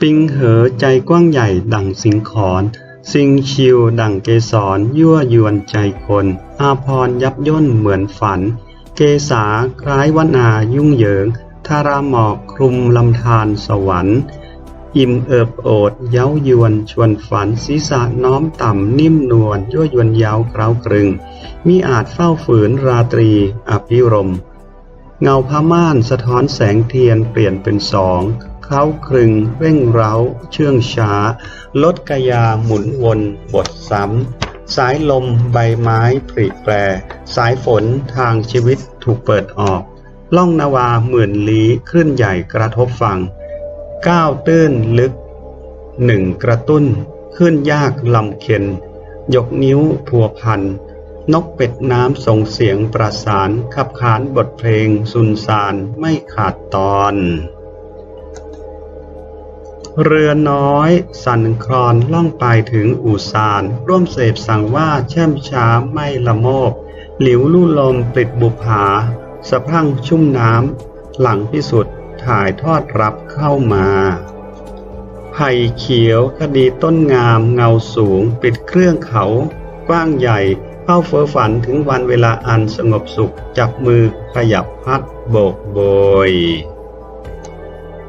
ปิงเหอใจกว้างใหญ่ดั่งสิงขอนสิงชิวดั่งเกสรยั่วยวนใจคน อาพรยับย่นเหมือนฝัน เกษาคล้ายวนายุ่งเหยิงทาราหมอกคลุมลำธารสวรรค์ อิ่มเอิบโอดเย้ายวนชวนฝันศีรษะน้อมต่ำนิ่มนวลยั่วยวนเย้าเกร้ากรึง มิอาจเฝ้าฝืนราตรีอภิรม เงาผ้าม่านสะท้อนแสงเทียนเปลี่ยนเป็นสอง เขาครึงเร่งเร้า เชื่องช้า ลดกยาหมุนวนบทซ้ำ สายลมใบไม้ผลิแปร สายฝนทางชีวิตถูกเปิดออก ล่องนาวาหมื่นลี้คลื่นใหญ่กระทบฝั่งก้าวตื้นลึกหนึ่งกระตุ้น ขึ้นยากลำเค็น ยกนิ้วพัวพัน นกเป็ดน้ำส่งเสียงประสาน ขับขานบทเพลงสุนสานไม่ขาดตอน เรือน้อย สั่นคลอนล่องไปถึงอู่ซาน ร่วมเสพสั่งว่าแช่มช้าไม่ละโมบ หลิวลู่ลมปิดบุภาสะพังชุ่มน้ำ หลังพิสุทธิ์ถ่ายทอดรับเข้ามา ไผ่เขียวคดีต้นงามเงาสูง ปิดเครื่องเขา กว้างใหญ่เฝ้าเฟ้อฝันถึงวันเวลาอันสงบสุข จับมือขยับพัดโบกโบย